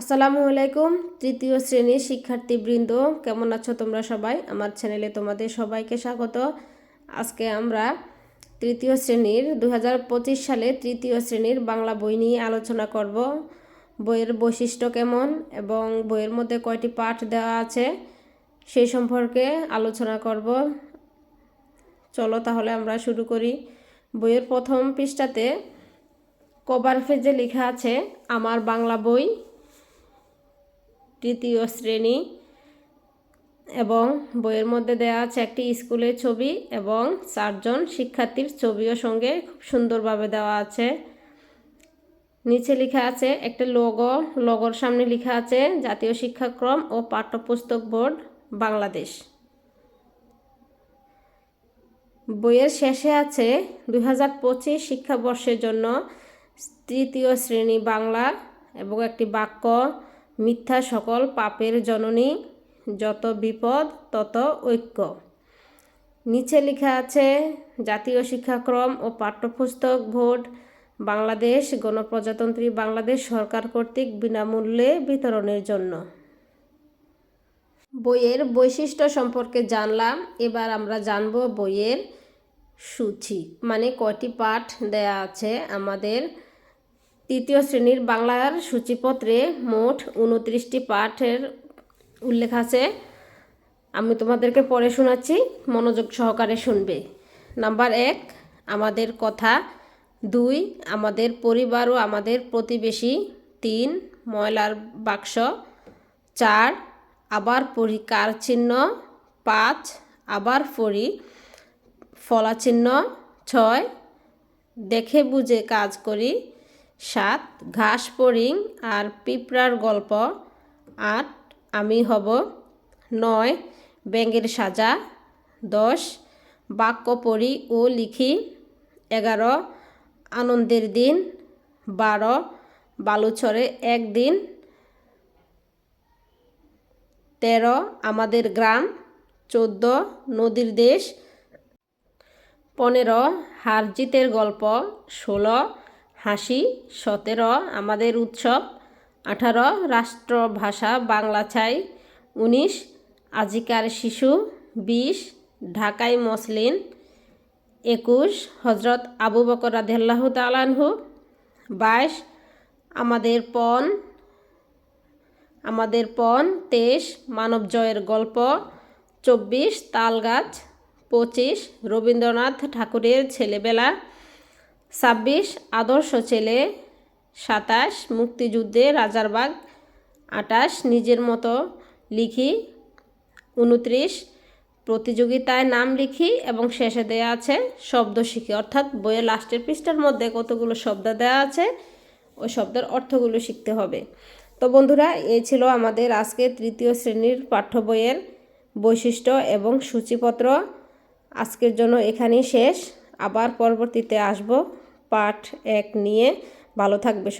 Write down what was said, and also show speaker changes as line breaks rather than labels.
আসসালামু আলাইকুম, তৃতীয় শ্রেণির শিক্ষার্থীবৃন্দ, কেমন আছো তোমরা সবাই? আমার চ্যানেলে তোমাদের সবাইকে স্বাগত। আজকে আমরা তৃতীয় শ্রেণির দু হাজার পঁচিশ সালে তৃতীয় শ্রেণির বাংলা বই নিয়ে আলোচনা করব। বইয়ের বৈশিষ্ট্য কেমন এবং বইয়ের মধ্যে কয়টি পাঠ দেওয়া আছে সেই সম্পর্কে আলোচনা করব। চলো তাহলে আমরা শুরু করি। বইয়ের প্রথম পৃষ্ঠাতে কভার পেজে লেখা আছে, আমার বাংলা বই তৃতীয় শ্রেণি এবং বইয়ের মধ্যে দেওয়া আছে একটি স্কুলের ছবি এবং চারজন শিক্ষার্থীর ছবিও সঙ্গে খুব সুন্দরভাবে দেওয়া আছে। নিচে লেখা আছে একটা লোগো লোগোর সামনে লেখা আছে জাতীয় শিক্ষাক্রম ও পাঠ্যপুস্তক বোর্ড বাংলাদেশ। বইয়ের শেষে আছে দুই হাজার পঁচিশ শিক্ষাবর্ষের জন্য তৃতীয় শ্রেণি বাংলা এবং একটি বাক্য। মিথ্যা সকল পাপের জননী, যত বিপদ, তত ঐক্য। নিচে লেখা আছে, জাতীয় শিক্ষাক্রম ও পাঠ্যপুস্তক ভোট বাংলাদেশ গণপ্রজাতন্ত্রী বাংলাদেশ সরকার কর্তৃক বিনামূল্যে বিতরণের জন্য। বইয়ের বৈশিষ্ট্য সম্পর্কে জানলাম, এবার আমরা জানব বইয়ের সূচি। মানে কয়টি পাঠ দেয়া আছে আমাদের তৃতীয় শ্রেণির বাংলার সূচিপত্রে মোট উনত্রিশটি পাঠের উল্লেখ আছে। আমি তোমাদেরকে পড়ে শোনাচ্ছি, মনোযোগ সহকারে শুনবে। নাম্বার এক, আমাদের কথা। দুই, আমাদের পরিবার ও আমাদের প্রতিবেশী। তিন, ময়লার বাক্স। চার, আবার পড়ি কার চিহ্ন। পাঁচ, আবার পড়ি ফলা চিহ্ন। ছয়, দেখে বুঝে কাজ করি। সাত, ঘাস পরিং আর পিঁপড়ার গল্প। আট, আমি হব। নয় ব্যাঙের সাজা। দশ, বাক্য পড়ি ও লিখি। এগারো, আনন্দের দিন। বারো বালুচরে একদিন। তেরো, আমাদের গ্রাম। চোদ্দ, নদীর দেশ। পনেরো, হারজিতের গল্প। ষোলো হাসি, সতেরো, আমাদের উৎসব, আঠারো, রাষ্ট্রভাষা, বাংলা চাই উনিশ, আজিকার শিশু, বিশ ঢাকায় মসলিন, একুশ, হজরত আবু বকর রাধেল্লাহ তালানহু বাইশ, আমাদের পণ আমাদের পণ, তেইশ, মানব জয়ের গল্প, চব্বিশ তালগাছ পঁচিশ, রবীন্দ্রনাথ ঠাকুরের ছেলেবেলা ছাব্বিশ আদর্শ ছেলে, সাতাশ মুক্তিযুদ্ধে রাজারবাগ আটাশ নিজের মতো লিখি, উনত্রিশ প্রতিযোগিতায় নাম লিখি এবং শেষে দেয়া আছে শব্দ শিখি। অর্থাৎ বইয়ের লাস্টের পৃষ্ঠার মধ্যে কতগুলো শব্দ দেওয়া আছে, ওই শব্দের অর্থগুলো শিখতে হবে। তো বন্ধুরা এই ছিল আমাদের আজকে তৃতীয় শ্রেণির পাঠ্য বইয়ের বৈশিষ্ট্য এবং সূচিপত্র। আজকের জন্য এখানেই শেষ। আবার পরবর্তীতে আসব। পাঠ এক নিয়ে ভালো থাকবে